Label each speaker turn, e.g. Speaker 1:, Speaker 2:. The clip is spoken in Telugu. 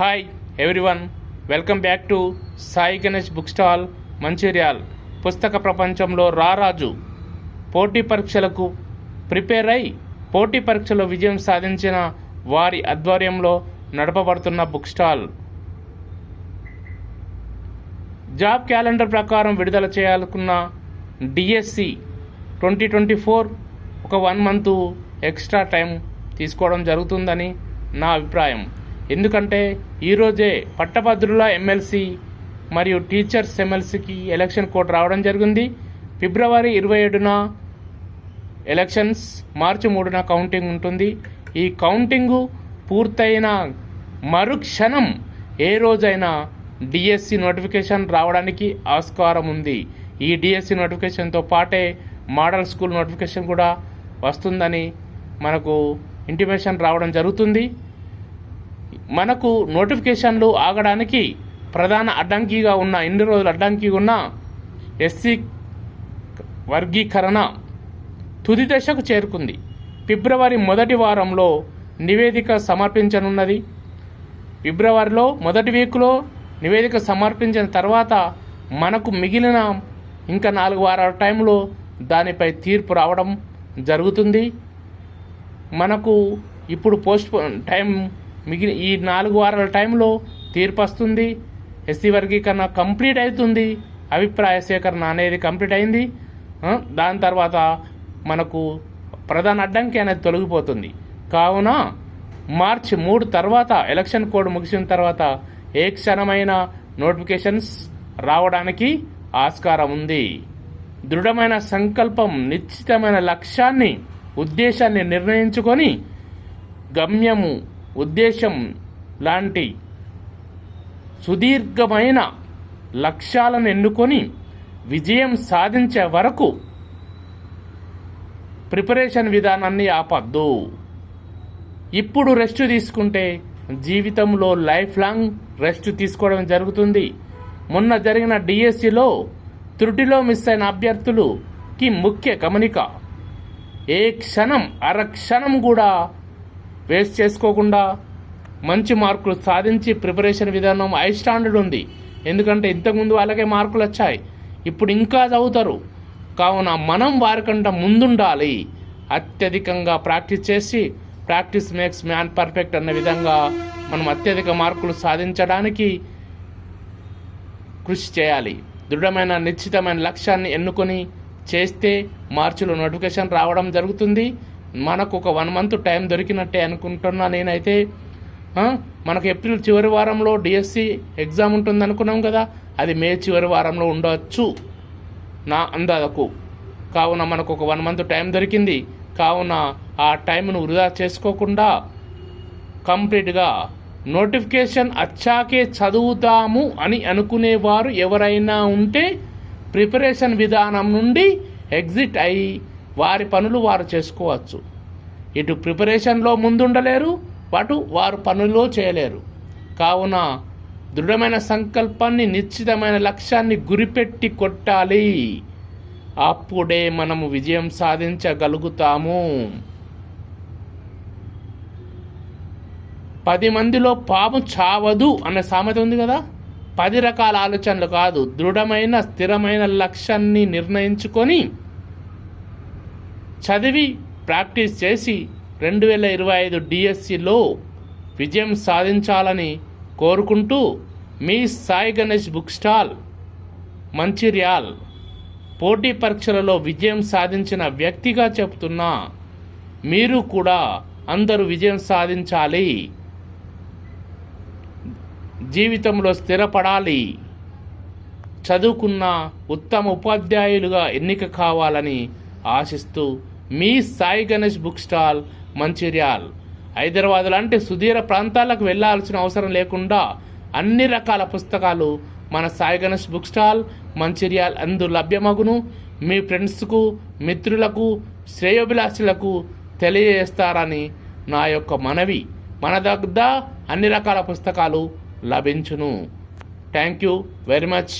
Speaker 1: Hi everyone welcome back to Sai Ganesh book stall Mancherial పుస్తక ప్రపంచంలో రారాజు. పోటీ పరీక్షలకు ప్రిపేర్ అయి పోటీ పరీక్షలో విజయం సాధించిన వారి ఆధ్వర్యంలో నడపబడుతున్న బుక్ స్టాల్ జాబ్ క్యాలెండర్ ప్రకారం విడుదల చేయాలనుకున్న డిఎస్సి ట్వంటీ ట్వంటీ ఫోర్ ఒక వన్ మంత్ ఎక్స్ట్రా టైం తీసుకోవడం జరుగుతుందని నా అభిప్రాయం. ఎందుకంటే ఈరోజే పట్టభద్రుల ఎమ్మెల్సీ మరియు టీచర్స్ ఎమ్మెల్సీకి ఎలక్షన్ కోడ్ రావడం జరిగింది. ఫిబ్రవరి ఇరవై ఏడున ఎలక్షన్స్ మార్చి మూడున కౌంటింగ్ ఉంటుంది. ఈ కౌంటింగు పూర్తయిన మరుక్షణం ఏ రోజైనా డిఎస్సి నోటిఫికేషన్ రావడానికి ఆస్కారం ఉంది. ఈ డిఎస్సి నోటిఫికేషన్తో పాటే మోడల్ స్కూల్ నోటిఫికేషన్ కూడా వస్తుందని మనకు ఇంటిమేషన్ రావడం జరుగుతుంది. మనకు నోటిఫికేషన్లు ఆగడానికి ప్రధాన అడ్డంకిగా ఉన్న ఎన్ని రోజులు అడ్డంకి ఉన్న ఎస్సీ వర్గీకరణ తుది దశకు చేరుకుంది. ఫిబ్రవరి మొదటి వారంలో నివేదిక సమర్పించనున్నది. ఫిబ్రవరిలో మొదటి వీక్లో నివేదిక సమర్పించిన తర్వాత మనకు మిగిలిన ఇంకా నాలుగు వారాల టైంలో దానిపై తీర్పు రావడం జరుగుతుంది. మనకు ఇప్పుడు పోస్ట్ టైం మిగిలి ఈ నాలుగు వారాల టైంలో తీర్పు వస్తుంది ఎస్సీ వర్గీకరణ కంప్లీట్ అవుతుంది. అభిప్రాయ సేకరణ అనేది కంప్లీట్ అయింది. దాని తర్వాత మనకు ప్రధాన అడ్డంకి అనేది తొలగిపోతుంది. కావున మార్చి మూడు తర్వాత ఎలక్షన్ కోడ్ ముగిసిన తర్వాత ఏ క్షణమైన నోటిఫికేషన్స్ రావడానికి ఆస్కారం ఉంది. దృఢమైన సంకల్పం నిశ్చితమైన లక్ష్యాన్ని ఉద్దేశాన్ని నిర్ణయించుకొని గమ్యము ఉద్దేశం లాంటి సుదీర్ఘమైన లక్ష్యాలను ఎన్నుకొని విజయం సాధించే వరకు ప్రిపరేషన్ విధానాన్ని ఆపద్దు. ఇప్పుడు రెస్ట్ తీసుకుంటే జీవితంలో లైఫ్ లాంగ్ రెస్ట్ తీసుకోవడం జరుగుతుంది. మొన్న జరిగిన డిఎస్సిలో త్రుటిలో మిస్ అయిన అభ్యర్థులుకి ముఖ్య గమనిక. ఏ క్షణం అర క్షణం కూడా వేస్ట్ చేసుకోకుండా మంచి మార్కులు సాధించి ప్రిపరేషన్ విధానం హై స్టాండర్డ్ ఉంది. ఎందుకంటే ఇంతకుముందు వాళ్ళకే మార్కులు వచ్చాయి. ఇప్పుడు ఇంకా చదువుతారు. కావున మనం వారికంటే ముందుండాలి. అత్యధికంగా ప్రాక్టీస్ చేసి ప్రాక్టీస్ మేక్స్ మ్యాన్ పర్ఫెక్ట్ అన్న విధంగా మనం అత్యధిక మార్కులు సాధించడానికి కృషి చేయాలి. దృఢమైన నిశ్చితమైన లక్ష్యాన్ని ఎన్నుకొని చేస్తే మార్చిలో నోటిఫికేషన్ రావడం జరుగుతుంది. మనకు ఒక వన్ మంత్ టైం దొరికినట్టే అనుకుంటున్నా నేనైతే. మనకు ఏప్రిల్ చివరి వారంలో డిఎస్సి ఎగ్జామ్ ఉంటుంది అనుకున్నాం కదా అది మే చివరి వారంలో ఉండవచ్చు నా అందాజకు కావున మనకు ఒక వన్ మంత్ టైం దొరికింది. కావున ఆ టైంను వృధా చేసుకోకుండా కంప్లీట్గా నోటిఫికేషన్ వచ్చాకే చదువుతాము అని అనుకునేవారు ఎవరైనా ఉంటే ప్రిపరేషన్ విధానం నుండి ఎగ్జిట్ అయి వారి పనులు వారు చేసుకోవచ్చు. ఇటు ప్రిపరేషన్లో ముందుండలేరు అటు వారు పనులు చేయలేరు. కావున దృఢమైన సంకల్పాన్ని నిశ్చితమైన లక్ష్యాన్ని గురిపెట్టి కొట్టాలి. అప్పుడే మనము విజయం సాధించగలుగుతాము. పది మందిలో పాము చావదు అనే సామెత ఉంది కదా? పది రకాల ఆలోచనలు కాదు. దృఢమైన స్థిరమైన లక్ష్యాన్ని నిర్ణయించుకొని చదివి ప్రాక్టీస్ చేసి రెండు వేల ఇరవై ఐదు డిఎస్సిలో విజయం సాధించాలని కోరుకుంటూ మీ సాయి గణేష్ బుక్ స్టాల్ మంచిర్యాల్ పోటీ పరీక్షలలో విజయం సాధించిన వ్యక్తిగా చెప్తున్నా మీరు కూడా అందరూ విజయం సాధించాలి. జీవితంలో స్థిరపడాలి. చదువుకున్న ఉత్తమ ఉపాధ్యాయులుగా ఎన్నిక కావాలని ఆశిస్తూ మీ సాయి గణేష్ బుక్ స్టాల్ మంచిర్యాల్. హైదరాబాద్ లాంటి సుదీర ప్రాంతాలకు వెళ్ళాల్సిన అవసరం లేకుండా అన్ని రకాల పుస్తకాలు మన సాయి గణేష్ బుక్ స్టాల్ మంచిర్యాల్ అందు లభ్యమగును. మీ ఫ్రెండ్స్కు మిత్రులకు శ్రేయోభిలాషులకు తెలియజేస్తారని నా యొక్క మనవి. మన దగ్గర అన్ని రకాల పుస్తకాలు లభించును. Thank you very much